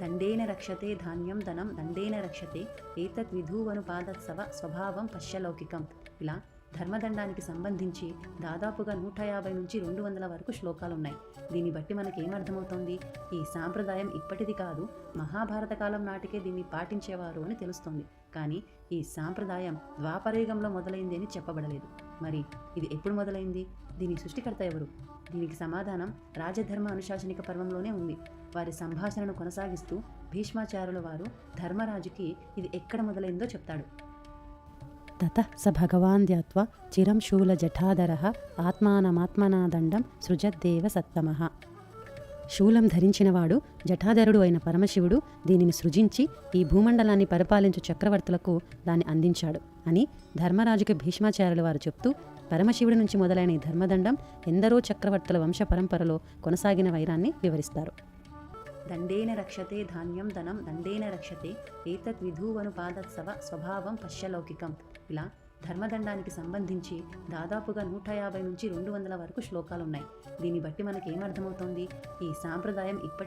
దండేన రక్షతే ధాన్యం ధనం దండేన రక్షతే ఏతత్ విధూవనుపాదత్సవ స్వభావం పశ్యలౌకికం ఇలా ధర్మదండానికి సంబంధించి దాదాపుగా నూట యాభై నుంచి రెండు వందల వరకు శ్లోకాలున్నాయి. దీన్ని బట్టి మనకి ఏమర్థమవుతోంది ఈ సాంప్రదాయం ఇప్పటిది కాదు మహాభారత కాలం నాటికే దీన్ని పాటించేవారు అని తెలుస్తోంది. కానీ ఈ సాంప్రదాయం ద్వాపరయుగంలో మొదలైంది అని చెప్పబడలేదు. మరి ఇది ఎప్పుడు మొదలైంది? దీని సృష్టికర్త ఎవరు? దీనికి సమాధానం రాజధర్మ అనుశాసనిక పర్వంలోనే ఉంది. వారి సంభాషణను కొనసాగిస్తూ భీష్మాచారుల వారు ధర్మరాజుకి ఇది ఎక్కడ మొదలైందో చెప్తాడు. తత స భగవాన్ ధ్యాత్వా చిరం శూల జఠాధర ఆత్మానమాత్మనాదండం సృజద్దేవ సత్తమ. శూలం ధరించినవాడు జఠాధరుడు అయిన పరమశివుడు దీనిని సృజించి ఈ భూమండలాన్ని పరిపాలించు చక్రవర్తులకు దాన్ని అందించాడు అని ధర్మరాజుకి భీష్మాచార్యులు వారు చెప్తూ పరమశివుడి నుంచి మొదలైన ఈ ధర్మదండం ఎందరో చక్రవర్తుల వంశ పరంపరలో కొనసాగిన వైరాన్ని వివరిస్తారు. దండేన రక్షతే ధాన్యం ధనం దండేన రక్షతే ఏతత్ విధూవనుపాదత్సవ స్వభావం పశ్యలౌకికం ఇలా ధర్మదండానికి సంబంధించి దాదాపుగా నూట యాభై నుంచి రెండు వందల వరకు శ్లోకాలున్నాయి. దీన్ని బట్టి మనకేమర్థమవుతోంది? ఈ సాంప్రదాయం ఇప్పటి